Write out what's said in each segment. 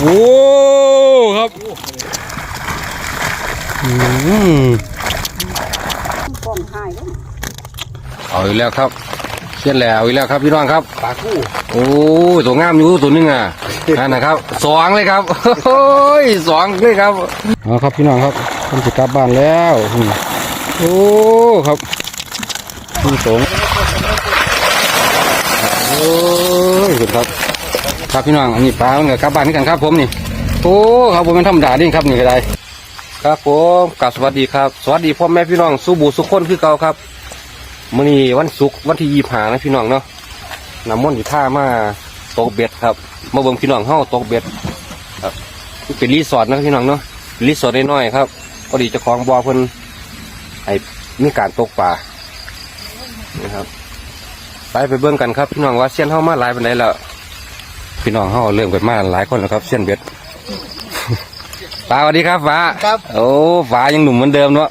โอ้ครับอืมป้องหายแล้วเอาอีกแล้วครับเช่นแล้วเอาอีกแล้วครับพี่น้องครับปลาคู่โอ้ยตัวงามอยู่ตัวหนึงอะนั่นนะครับสองเลยครับโอ้ยสองเลยครับเอาครับพี่น้องครับผมจะกลับบ้านแล้วอืมโอ้ครับพี่สงโอ้ยสุดครับ ครับพี่น้องอันนี้ปลามันก็กลับบ้านนี่กันครับ ผมนี่โอ้ครับผมเป็นธรรมดาดิครับนี่ก็ได้ครับผมกราบสวัสดีครับสวัสดีพ่อแม่พี่น้องสู้บูสุขคนคือเก่าครับมื้อนี้วันศุกร์วันที่ยี่ห้านะพี่น้องเนาะน้ำมันต์อยู่ท่ามาตกเบ็ดครับมาเบิ่งพี่น้องเฮาตกเบ็ดครับเป็นรีสอร์ทนะพี่น้องเนาะรีสอร์ทน้อยๆครับพอดีจ้าของบ่อเพิ่นให้มีการตกปลานะครับไปไปเบิ่งกันครับ พี่น้องว่าเสี้ยนเฮามาหลายเปานใดแล้ว พี่น้องเฮาเริ่มกันมาหลายคนแล้วครับเสี้ยนเบ็ดฟ้าสวัสดีครับฟ้าครับ โอ้ฟ้ายังหนุ่มเหมือนเดิมเนาะ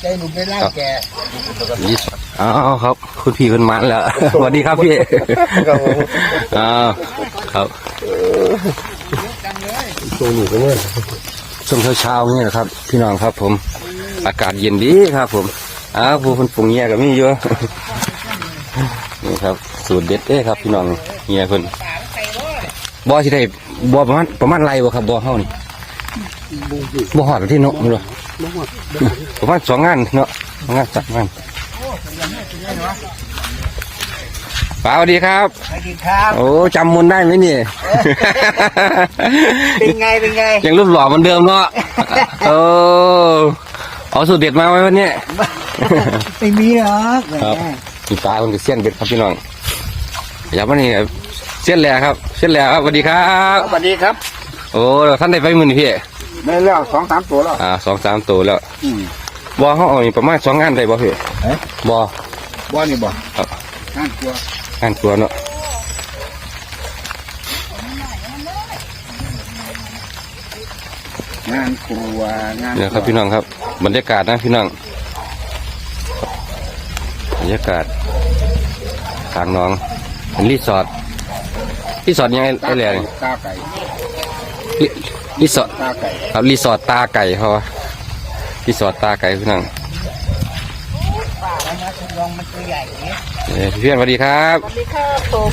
ใจหนุ่มได้ร่างแกรีสอร์ทอ้าวครับ คุณพี่คุณมันแล้วสวัสดีครับพี่ครับผมอ้าวครับตัวหนูก็เนี่ยช่วงเช้าๆนี่นะครับ พี่น้องครับ ผม อากาศเย็นดีครับ ผมอ้าวผู้คนปรุงเงี้ยก็มีเยอะนี่ครับ สูตรเด็ดเด้ครับ พี่น้องเงี้ยคน บ่อที่ได้บ่อประมาณประมาณไรบ่ครับบ่อเฮานี่บ่หอดที่เนาะมั้งเหรอประมาณสองงานเนาะสองงานสามงานป้าสวัสดีครับ สวัสดีครับ โอ้จำมนได้ไหมเนี่ยเป็นไง เป็นไง ยังรูปหล่อเหมือนเดิมเนาะโอ้เอาสูตรเด็ดมาไว้วันนี้ไม่มีหรอกครับมีปลาคนกับเสี้ยนเบ็ดครับพี่น้องอย่ามานี่ เสี้ยนแหล่ครับเสี้ยนแหล่ครับสวัสดีครับสวัสดีครับ โอ้ท่านได้ไปมือนี่พี่ได้แล้วสองสามตัวแล้วอ่าสองสามตัวแล้วอืมบอเขาเอานี่ประมาณสองงานได้บ่พี่เอ๊ะบอบ่นี่บ่ครับงานตัวงานตัวเนาะงานครัวงานเนี่ยครับพี่น้องครับ บรรยากาศนะพี่น้องบรรยากาศทางหน้องเป็นรีสอร์ท รีสอร์ทยังไงไอ้แหล่นี่ตาไก่รีรีสอร์ทตาไก่ครับรีสอร์ทตาไก่เขาวะรีสอร์ทตาไก่พี่น้องป่าแล้วนะทดลองมันตัวใหญ่เนี่ยเอ้ยพี่เพื่อนสวัสดีครับสวัสดีครับผม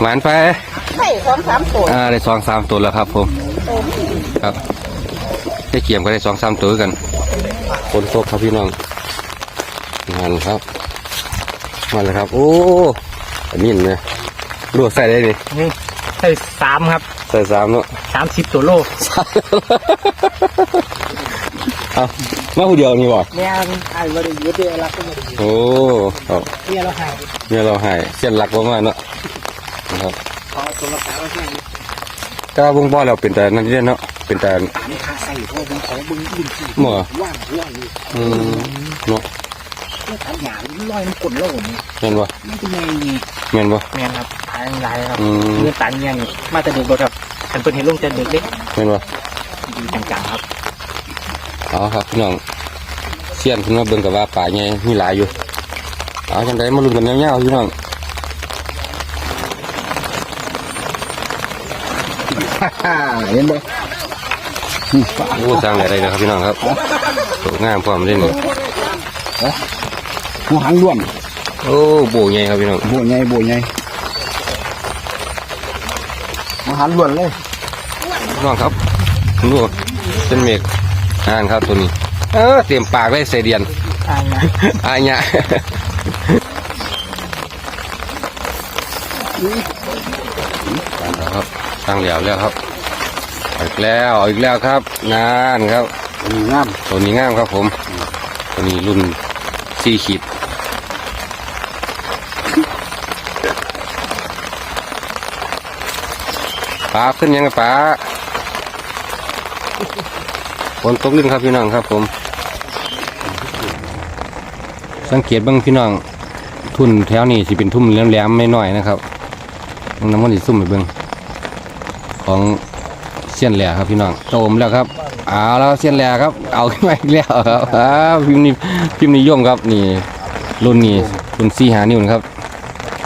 หมานไปให้สองสามตัวอ่าได้สองสามตัวแล้วครับผมครับได้เกี่ยมก็ได้สองสามตัวกันคนตกครับพี่น้องงานครับมาเลยครับ โอ้อันนี้เนี่ยลวกใส่ได้นี่นี่ใส่สามครับใส่สามเนาะสามสิบตัวโลเอามาผู้เดียวนี่บ่แม่ไอ้บริยุทธ์เดียวรักก็บริยุทธ์โอ้ครับเนี่ยเราหายเนี่ยเราใหายเส้นหลักประมาณเนาะนะครับพอตัวละสามแค่นี้ก็วงบ่อเราเป็นแต่นั่นเด่นเนาะเป็นแต่นี่ข้าใส่เพราะเป็นของบึงบึงที่หม้อว่างว่างนี่อืมเนาะแล้วทำหยาบลอยมันกลนโลกนี่เห็นบ่มันเป็นไงนี่เห็นบ่แม่ครับ ทางไรครับอืม เนื้อตันเนี่ยนี่มาแต่เด็กรถครับฉันเป็นเห็นลุงแต่เด็กเล็กเห็นบ่ดีจังๆครับเอาครับพี่น้องเสียนขึ้นมาเบิ่งกับว่าป่าใหญ่มีหลายอยู่เอาจังไดมาลุ้นกันยาวๆพี่น้องเห็นบ่โอ้สร้างอะไรนะครับพี่น้องครับสวยงามพร้อมเลยนี่หัวหางร่วมโอ้โบใหญ่ครับพี่น้องโบใหญ่โบใหญ่ หัวหางร่วนเลยพี่น้องครับดูเป็นเมฆอ่านครับตัวนี้ เออเตรียมปากเลยเสเดียนทางนะอายะครับตั้งเหลียวแล้วครับเอาอีกแล้วเอาอีกแล้วครับนานครับนี่งามตัวนี้งามครับผมตัวนี้รุ่นสี่ขีด ปลาขึ้นยังไงปลาฝนตกลิ้นครับพี่น้องครับ ผม สังเกตบ้างพี่น้อง ทุ่นแถวนี้สิเป็นทุ่มแหลมๆไม่น้อยๆนะครับน้ำมันสิซุ่มไปเบิ่งของเสี้ยนแหล่ครับพี่น้องโตมแล้วครับเอาแล้วเสี้ยนแหล่ครับ เอาขึ้นมาอีกแล้วครับอ้าพิมพ์นี้พิมพ์นิยมครับ นี่ รุ่นนี้รุ่นสี่หานิ้วนครับ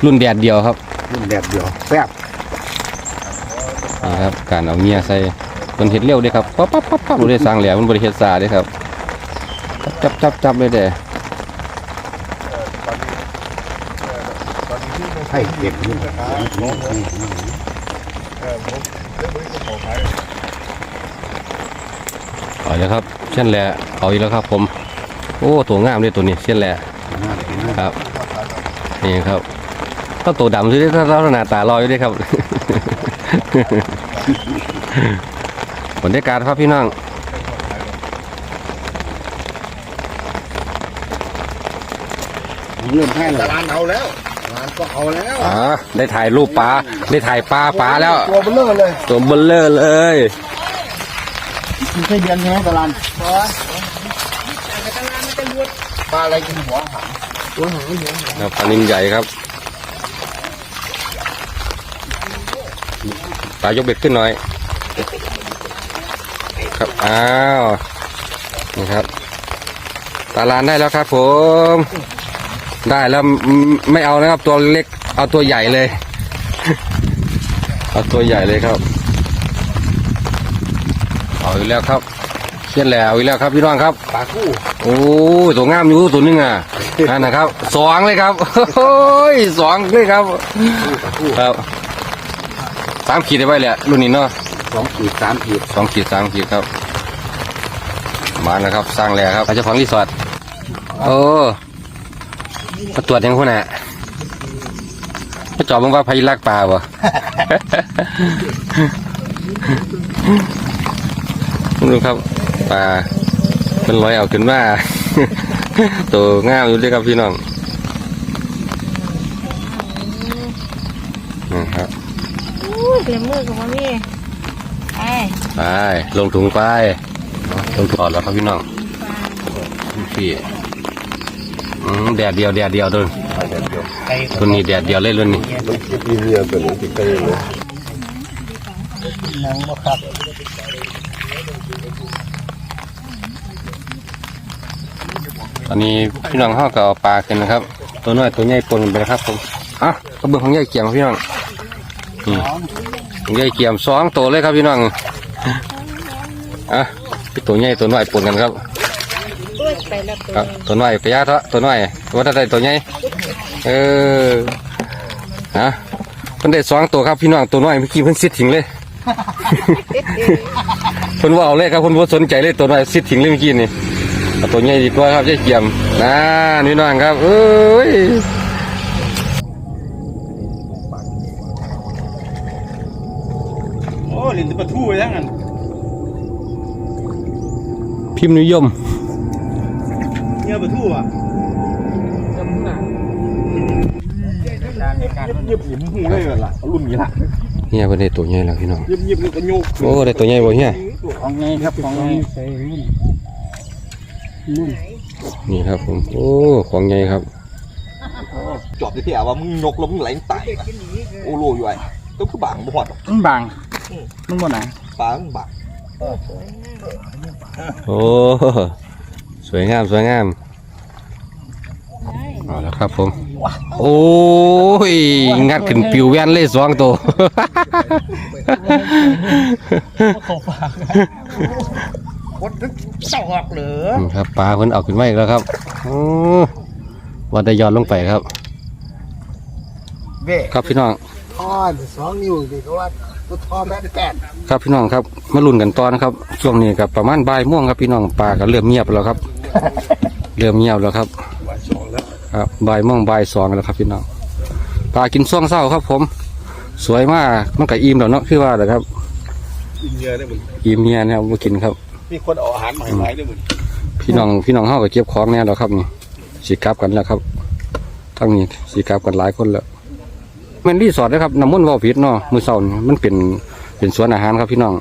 รุ่นแดดเดียวครับ รุ่นแดดเดียวแซ่บ ครับ การเอาเงี้ยใส่มันเห็ดเร็วเด้ครับปั๊บปั๊บปั๊บปั๊บเราได้สร้างแหลวมันบริเฮ็ดซาเด้ครับ จับจับจับเลยเด้ให้เก็บนี่เอาเลยครับ เช่นแหละเอาอีกแล้วครับ ผม โอ้ตัวงามเลยตัวนี้เช่นแหละครับนี่ครับก็ตัวดำด้วยถ้าเราหน้าตาลอยอยู่ด้วยครับ บรรยากาศครับพี่น้องเริ่มให้แล้วร้านเอาแล้วร้านก็เอาแล้วอ่าได้ถ่ายรูปปลาได้ถ่ายปลาปลาแล้ว ตัวเบลเลอร์เลยตัวเบลเลอร์เลยไม่ใช่เดือนใช่ไหมตะลานปลาอะไรกินหัวหางครับปลานินใหญ่ครับ ปลายกเบ็ดขึ้นหน่อย ครับอ้าวนี่ครับปลาลานได้แล้วครับ ผม ได้แล้วไม่เอานะครับ ตัวเล็กเอาตัวใหญ่เลย เอาตัวใหญ่เลยครับ เอาอีกแล้วครับเขียนแล้วอีกแล้วครับพี่น้องครับปลาคู่โอ้ตัวงามอยู่ตัวหนึงอะนั่นนะครับสองเลยครับโอ้ยสองเลยครับครับ สามขีดได้ไว้แหละรุ่นนี้เนาะสองขีดสามขีดสองขีดสามขีดครับ มาแล้วครับ สร้างแล้วครับเจ้าของรีสอร์ทโอ้มาตรวจยังคนน่ะมาจอบมึงว่าพายุลักปลาบ่ดูครับปลาเป็นรอยเอาขึ้นมาตัวงามอยู่ด้วยครับพี่น้อง เต็มมือกับมันนี่ไอ้ไปลงถุงไปลงถุงก่อนแล้วครับพี่น้องพี่อืมแดดเดียวแดดเดียวตัวไก่ตัวนี้แดดเดียวเลยรุ่นนี้หนังบ่ครับตอนนี้พี่น้องห้าก็เอาปลาขึ้นนะครับ ตัวน้อยตัวใหญ่ปนกันไปนะครับผมอะกระเบื้องของใหญ่เกี่ยมครับพี่น้องนี่ของ ใหญ่เกี่ยมสองตัวเลยครับพี่น้องอะตัวใหญ่ตัวน้อยปนกันครับตัวไปแล้วตัวครับตัวน้อยกระยาเถอะตัวน้อยว่าถ้าได้ตัวใหญ่เออฮะเพิ่นได้สองตัวครับพี่น้องตัวน้อยเมื่อกี้เพิ่นซิดทิ้งเลยเพิ่นว่าเอาเลยครับเพิ่นบ่สนใจเลยตัวน้อยซิดทิ้งเลยเมื่อกี้นี่เอาตัวใหญ่ดีกว่าครับยายเกียมนะนี่น้องครับเอ้ย โอ้ลินจะปะทู่ไปยังงั้นพิมพ์นิยม เนี่ยปะทู่อะเยียบหยิบหูเลยล่ะเอารุ่นนี้ละเฮียเพิ่นได้ตัวใหญ่แล้วพี่น้องเยียบหยิบนี่ก็โยกโอ้ได้ตัวใหญ่บ่เฮียของไงครับของไงนี่ครับผมโอ้ของใหญ่ครับจอบที่ที่ว่ามึงยกแล้วมึงไหลตายโอ้โลอยู่ไอ้ต้องคือบางบ่หอดมันบาง มันบ่หนาปลามึงบางโอ้สวยงามสวยงามเอาแล้วครับผม โอ้ย งัดขึ้นปิวแว่นเลยสองตัวคนถึงสอกเหลืออืมครับปลาเพิ่นเอาขึ้นมาอีกแล้วครับโอ้วันได้ย้อนลงไปครับเบ้ครับพี่น้องทอดสองนิ้วดีก็ว่า ตัวทอแบนแปดครับพี่น้องครับมาลุ้นกันต่อนะครับช่วงนี้กับประมาณบ่ายโม่วงครับพี่น้องปลาก็เริ่มเงียบแล้วครับ เริ่มเงียบแล้วครับครับบ่ายโมงบ่ายสองแล้วครับพี่น้องปลากินซ่วงเศร้าครับ ผม สวยมากมันก็อิ่มแล้วเนาะคือว่าแหละครับกินเยอะได้มึงอิ่มเนี่ยนะครับมากินครับ มีคนเอาอาหารมาให้ไหมได้มึงพี่น้องพี่น้องเฮาก็เก็บของแน่แล้วครับนี่สีกลับกันแล้วครับทั้งนี้สีกลับกันหลายคนแล้วแมันรีสอร์ทนะครับน้ำมันต์เว่าผิดเนาะมือเสาร์นี่มันเป็นเป็นสวนอาหารครับพี่น้อง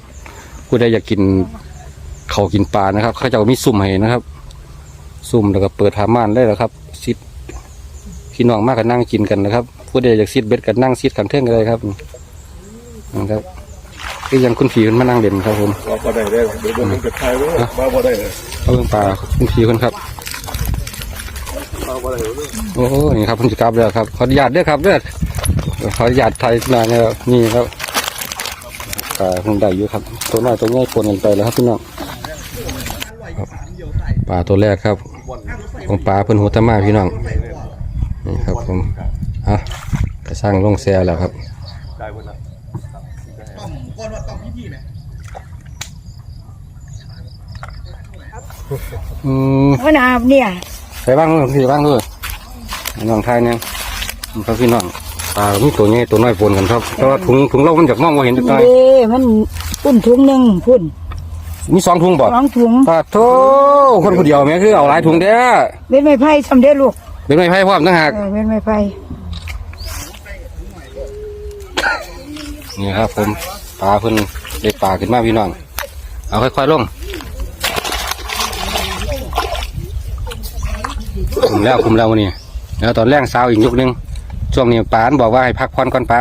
ผู้ใดอยากกินเขาวกินปลานะครับ เขาจะมีซุ่มให้นะครับซุ่มแล้วก็เปิดทาม่านได้แล้วครับซิดพี่น้องมากกันนั่งกินกันนะครับผู้ใดอยากซิดเบ็ดกันนั่งซิดกันเท่งกันเลยครับนะครับคือยังคุณผีขึ้นมานั่งเด่นครับผมเราก็ได้ได้เดี๋ยวมึงจะทายไว้มาบ่ได้เลยเอาเรื่องปลาคุณผีคนครับมาบ่ได้เลย โอ้โหนี่ครับคุณจิกลับแล้วครับขออนุญาตเด้อครับเด้อขออนุญาตไทยหนาเนี่ยครับนี่ครับปลาคงได้อยู่ครับ ตัวน้อยตัวใหญ่ปนกันไปแล้วครับพี่น้องครับปลาตัวแรกครับของปลาเพิ่นหัวตะมาพี่น้องนี่ครับผมอะกระสร้างลงแซวแล้วครับอืมมันอาบเนี่ย ไปบ้างนู่นพี่บ้างด้วยน้องไทยเนี่ยนี่ครับพี่น้องปลามีตัวใหญ่ตัวน้อยปนกันครับแต่ว่าถุงถุงเรามันจากมองว่าเห็นจักหน่อยเด้มันพุ่นถุงหนึ่งพุ่นมีสองถุงบ่สองถุงปลาโถคนผู้เดียวแม่คือเอาหลายถุงเด้อเว้นไม้ไผ่สำเร็จลูกเป็นไม้ไผ่พร้อมต่างหากเออเว้นไม้ไผ่นี่ครับผมปลาเพิ่นได้ปลาขึ้นมาพี่น้อง เอาค่อยๆลง คุมแล้วคุมแล้ววันนี้แล้วตอนแรกสาวอีกยกหนึงช่วงนี้ปานบอกว่าให้พักผ่อนก่อนปะ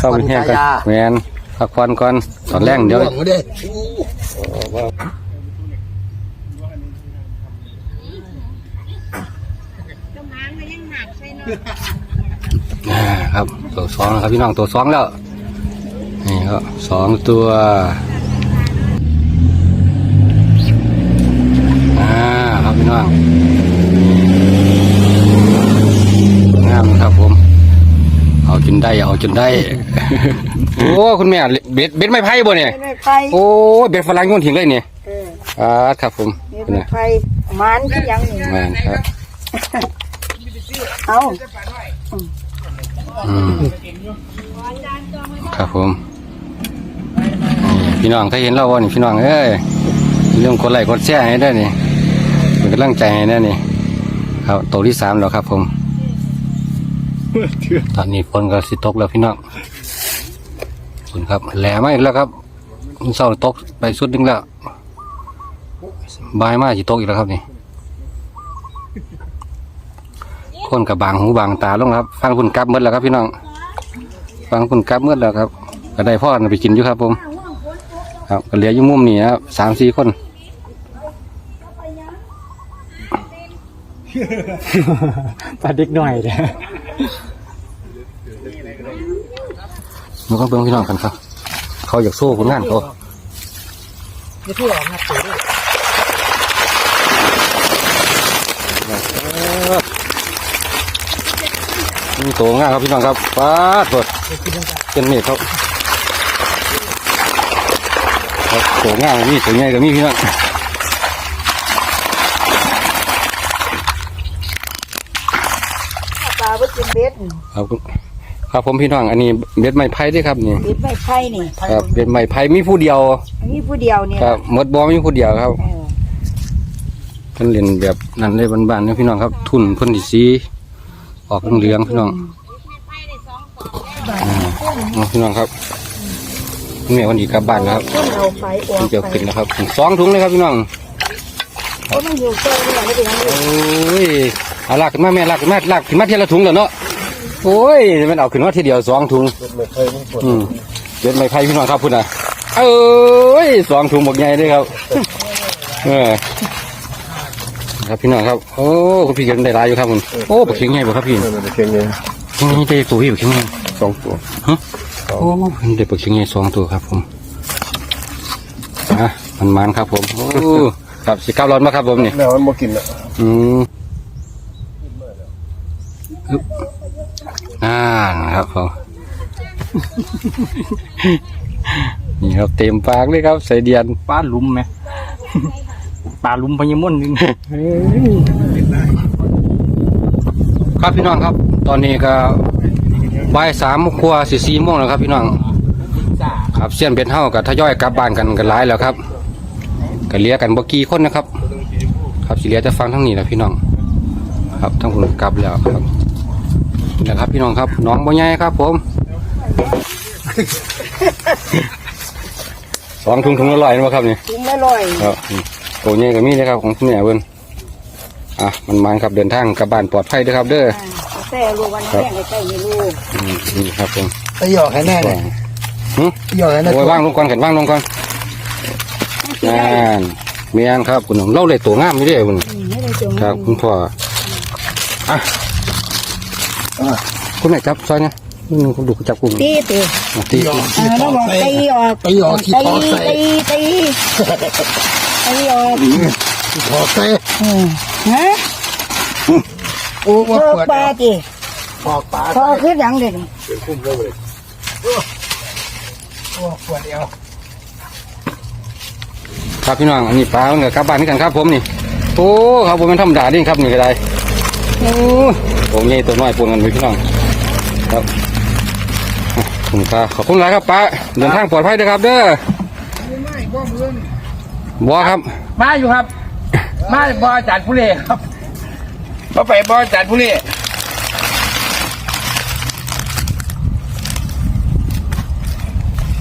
เศร้าแห้งกันแมนพักผ่อนก่อนตอนแรกเดี๋ยวน้ำหางก็ยังหักใส่เนาะอ่าครับตัวสองแล้วครับพี่น้องตัวสองแล้วนี่ก็สองตัว อ่าครับพี่น้องงามครับผม เอาจนได้ เอาจนได้ โอ้คุณแม่เบ็ดเบ็ดไม้ไผ่บ่เนี่ยเว้นไม้ไผ่โอ้เบ็ดฝรั่งโยนทิ้งเลยเนี่ยเอออ่าครับผมเว้นคุณไม้แม่ไผ่มันที่ยังนี่แม่นครับ เอาอืมครับผมนี่พี่น้องถ้าเห็นเราบ่นี่พี่น้องเอ้ยอย่าลืมกดไลค์กดแชร์ให้ได้นี่ เป็นกำลังใจให้ได้นี่ครับตัวที่สามแล้วครับผม ตอนนี้ฝนก็สิตกแล้วพี่น้องฝนครับแหลมาอีกแล้วครับเศร้าตกไปสุดนึงแล้วบายมากสิตกอีกแล้วครับนี่คนกับบางหูบางตาลงครับ ฟังคุณกลับเมื่อแล้วครับพี่น้อง ฟังคุณกลับเมื่อแล้วครับก็ได้พ่อไปกินอยู่ครับผม ครับก็เหลืออยู่มุมนี้นะครับสามสี่คน ปลาเด็กหน่อยเด้มันก็เบิ่งพี่น้องกันครับ เขาอยากสู้ผลงานเขาจะที่ออกมาตัวด้วยมีตัวงานครับพี่น้องครับป้าดตัวเป็นเมฆครับครับตัวงานมีโตัวใหญ่ก็มีพี่น้อง ลาบ่กินเบ็ดครับครับผมพี่น้องอันนี้เบ็ดไม้ไผ่เด้วยครับนี่เบ็ดไม้ไผ่นี่ครับเบ็ดไม้ไผ่มีผู้เดียวอันนี้ผู้เดียวนี่ครับหมดบอมีผู้เดียวครับเออเพิ่นเล่นแบบนั้นเลยบ้านๆนะพี่น้องครับ ทุนเพิ่นดิสีออกเหลืองๆพี่น้องอ่าเอาพี่น้องครับแม่วันดีกลับบ้านแล้วครับต้นเอาไฟออเพิ่กนจะไปขึ้นแล้วครับสองถุงเลยครับพี่น้องโอ้มันอยู่ต้นนี่ไม่ เป็นยังไงโอ้ยเอาลากขึ้นมาแม่ลากขึ้นมาลากขึ้นมาทีละถุงเดี๋ยวเนาะโอ้ยมันเอาขึ้นมาทีเดียวสองถุงอืมเด็ดไม้ไผ่พี่น้องครับพุ่นน่ะเอ้ยสองถุงหมกใหญ่เลยครับ เออครับพี่น้องครับโอ้คุณพี่กันได้หลายอยู่ครับคุณโอ้ปลาเข็งใหญ่บ่ครับพี่เก่งเลยนี่ได้ตัวพี่ปลาเข็งใหญ่สองตัวฮะโอ้ได้ปลาเข็งใหญ่สองตัวครับผมอะมันมันๆครับผมโอ้ครับสิเก้าร้อนมาครับผมนี่แม่มันบ่กินอะอืม อึ๊บอ่านะครับผมนี่ครับเต็มปากเลยครับใส่เดียนปลาลุมไหมปลาลุมพญามุ่นนึงครับพี่น้องครับ ตอนนี้ก็บ่ายสามครัวสี่สี่โมงแล้วครับ พี่น้องครับเสี้ยนเบ็ดเฮากับทยอยกลับบ้านกันกันหลายแล้วครับก็เหลียกันบ่กี่คนนะครับ ครับสิเหลียจะฟังทั้งนี้นะพี่น้อง ครับทั้งคนกลับแล้วครับ นี่แหละครับ พี่น้องครับน้องบ่ใหญ่ครับ ผมสองถุงถุงละร้อยนะครับนี่ถุงละลอยครับนี่โตใหญ่ก็มีนะครับของคุณแม่เพิ่นอะมันมันครับเดินทางกลับบ้านปลอดภัยเด้อครับ เด้ออ่าแต่ลูกวันนี้แม่ใกล้ๆนี่ลูกอืมนี่ครับผมไอ้หยอกให้แน่เลยหึหยอกให้แน่โอ้ยว่างลงก่อนกันว่างลงก่อนนั่นเมียนครับคุณน้องเล่าเลยตัวงามไม่ได้คุณอืมไม่ได้จงครับคุณพ่ออะ คุณแม่จับซอยเนี่ยนี่นึงผมดูจับกลุ่มตีตีตีเออแล้วบอกตีออกตีออกที่ตีท้อใส่ตีตีตีออกท้อใส่อืมฮะโอ้ว่าพอปวดปลาตีออกปากพอขึ้นหยังเด่นโอ้ปวดเอวครับพี่น้องอันนี้ปลามันกับกลับบ้านนี่กันครับผมนี่โอ้ครับผมเป็นธรรมดาดิครับนี่ก็ได้ โอ้ผมใหญ่ตัวน้อยปนกันไปพี่น้องครับขอบคุณครับขอบคุณหลายครับป้าเดินทางปลอดภัยด้วยครับ เด้อบัวครับ มาอยู่ครับ มาบออาจารย์ผู้เล่ครับมาไปบออาจารย์ผู้เล่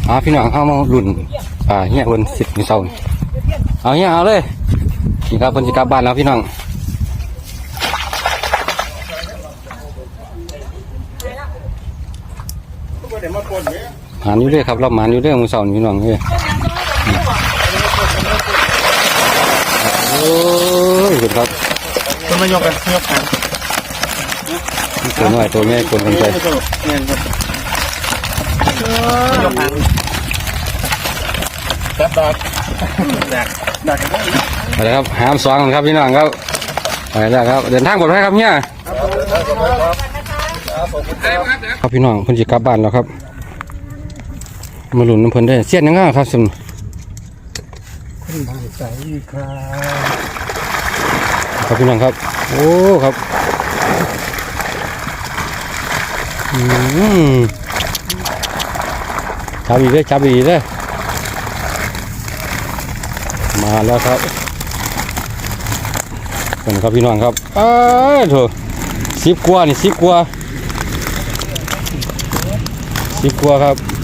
อ่าพี่น้องเข้ามาลุ่นอ่าเฮียเพิ่นสิบมีเศร้านี่เอาเฮียเอาเลยนี่ครับเพิ่นสิกลับบ้านแล้วพี่น้องานอยู่เรื่อยครับเราหมานอยู่เรื่อยมือเศร้านี่พี่น้องเอ้ยโอ้ยเห็นครับคนมายกกันยกกันตัวน้อยตัวใหญ่คนกันไปเนี่ยครับยกกันครับดอกดักดักกันได้ไปแล้วครับหามสองกันครับพี่น้องครับไปแล้วครับเดินทางปลอดภัยครับเฮียครับพี่น้องเพิ่นสิกลับบ้านแล้วครับ มาหลุนน้ำเพิ่นได้เสียนยังไงครับสมใส่ครับครับพี่น้องครับ โอ้ครับอืมจับอีกเลยจับอีกเลยมาแล้วครับเป็นครับพี่น้องครับอ้าวโถสิบกว่านี่สิบกว่าสิบกว่าครับครับ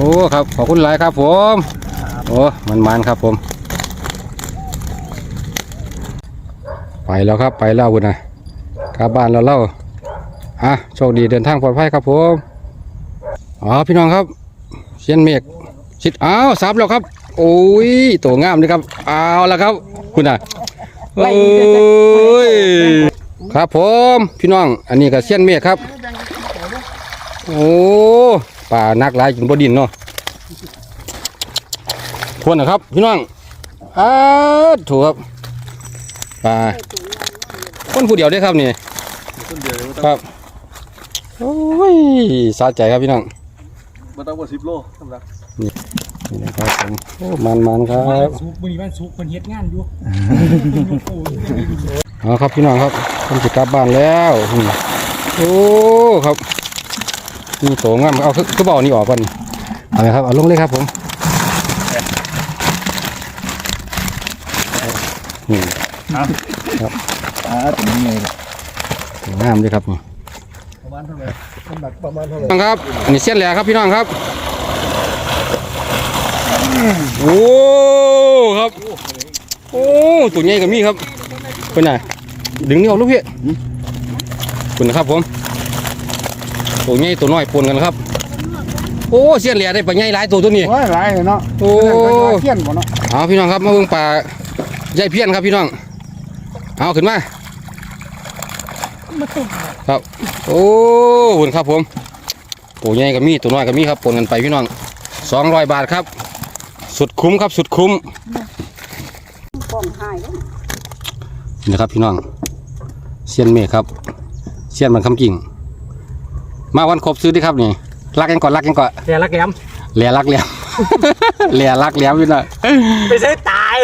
โอ้ครับขอบคุณหลายครับผมโอ้มันมันครับผม ไปแล้วครับไปแล้วบุญนะกลับบ้านแล้วเล่าอะโชคดีเดินทางปลอดภัยครับผมอ๋อพี่น้องครับเชียนเมฆชิดอ้าวซับแล้วครับ โอ้ยตัวงามเลยครับเอาแล้วครับ คุณน่ะโอ้ยครับผมพี่น้อง อันนี้ก็เชียนเมฆครับ โอ้ ป่านักหลายกินบดินเนาะทวนนะครับ พี่น้องอ้าถูกครับป่าคนผู้เดียวได้อครับนี่ครับ โอ้ยสะใจครับพี่น้องมันต้องว่าสิบโลสำหรับนี่นะครับผมโอ้มันมันๆครับสุกวันนี้วันสุกมันเฮ็ดงานอยู่เอาครับพี่น้องครับผมจะกลับบ้านแล้วอืมโอ้ครับ นี่โตงามเอาคือบอานี่ออกก่อนเอาเลยครับเอาลงเลยครับผมนี่อ่าตัวนี้ไงโตงามเลยครับนี่ประมาณเท่าไหร่น้ำหนักประมาณเท่าไหร่พี่องครับอันนี้เส้นแหลครับพี่น้องครับโอ้ครับโอ้ตัวใหญ่กับมีครับเป็นไงดึงนี่ออกลูกพี่คุณนะครับผม ตัวใหญ่ตัวน้อยปนกันครับ โอ้เสี้ยนแหลกได้ปลาใหญ่หลายตัวตัวนี้ โอ้ยหลายเลยเนาะโอ้เทียนบ่เนาะเอาพี่น้องครับมาเบิ่งปลาใหญ่เพี้ยนครับพี่น้อง เอาขึ้นมาครับ โอ้หุ่นครับผมตัวใหญ่ก็มีตัวน้อยก็มีครับปนกันไปพี่น้องสองร้อยบาทครับ สุดคุ้มครับสุดคุ้มป้องหายแล้วนี่นะครับพี่น้องเซียนเมฆครับเซียนมันคำกิ่ง มาวันครบซื้อดิครับนี่รักกันก่อนรักกันก่อนแต่ละแกมเหลียรักเหลียม เหลียรักเหลียมพี่น้องไปซื้อตาย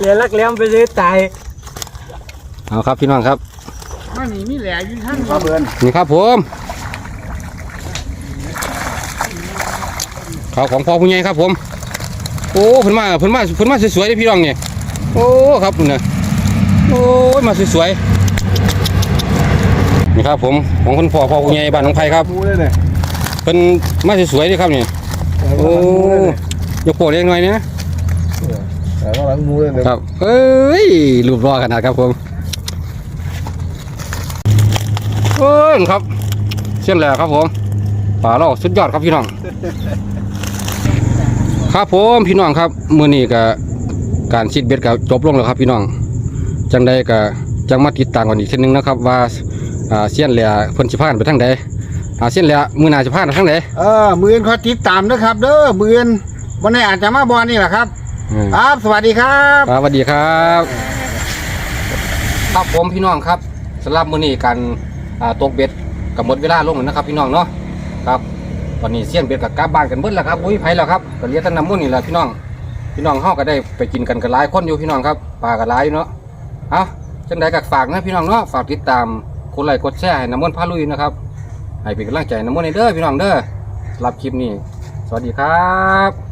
เรียนรักเลี้ยมไปซื้อตายเอาครับพี่น้องครับมันนี่มีแหล่อยู่ท่านมาเบิ่นนี่ครับผมเขาของพ่อผู้ใหญ่ครับผม โอ้เพิ่นมาเพิ่นมาเพิ่นมาสวยๆเลยพี่น้องเนี่ยโอ้ครับนี่โอ้ยมาสวยๆนี่ ครับผมของคุณพ่อพ่อผู้ใหญ่บ้านหนองไผ่ครับมูเลยเนี่ยเพิ่นมาสวยๆเลยครับนี่โอ้ยกโปรเล็กน้อยเนี่ยแต่ว่าหลังมูเลยเนี่ยครับเอ้ยรูปรอขนาดครับผมเอ้ยครับเช่นแหละครับผมป่าเราสุดยอดครับพี่น้อง ครับผมพี่น้องครับมื้อนี้ก็การซิดเบ็ดก็จบลงแล้วครับพี่น้องจังใดก็จังมาติดตามกันอีกทีนึงนะครับว่า อ่าเสี้ยนแหล่เพิ่นสิพานไปทางใดอ่าเสี้ยนแหล่มือหน้าสิพานไปทางใดเออมือนคอยติดตามนะครับ เด้อมือนวันนี้อาจจะมาบอลนี่แหละครับอืมครับสวัสดีครับ ครับสวัสดีครับ ครับผมพี่น้องครับสำหรับมื้อนี้การอ่าตกเบ็ดกับหมดเวลาลงแล้วนะครับ พี่น้องเนาะครับตอนนี้เสี้ยนเบ็ดกับกลับบ้านกันเบิดแล้วครับอุ้ยไผแล้วครับก็เหลียแต่น้ำมันต์นี่แหละพี่น้อง พี่น้องเฮาก็ได้ไปกินกันกันหลายคนอยู่พี่น้องครับปลาก็หลายอยู่เนาะเอาจังใดก็ฝากนะพี่น้องเนาะฝากติดตามก ดไลค์กดแชร์ให้น้ำมนต์พาลุยนะครับให้เป็นกำลังใจน้ำมนต์ในเด้อพี่น้องเด้อสำหรับคลิปนี้ สวัสดีครับ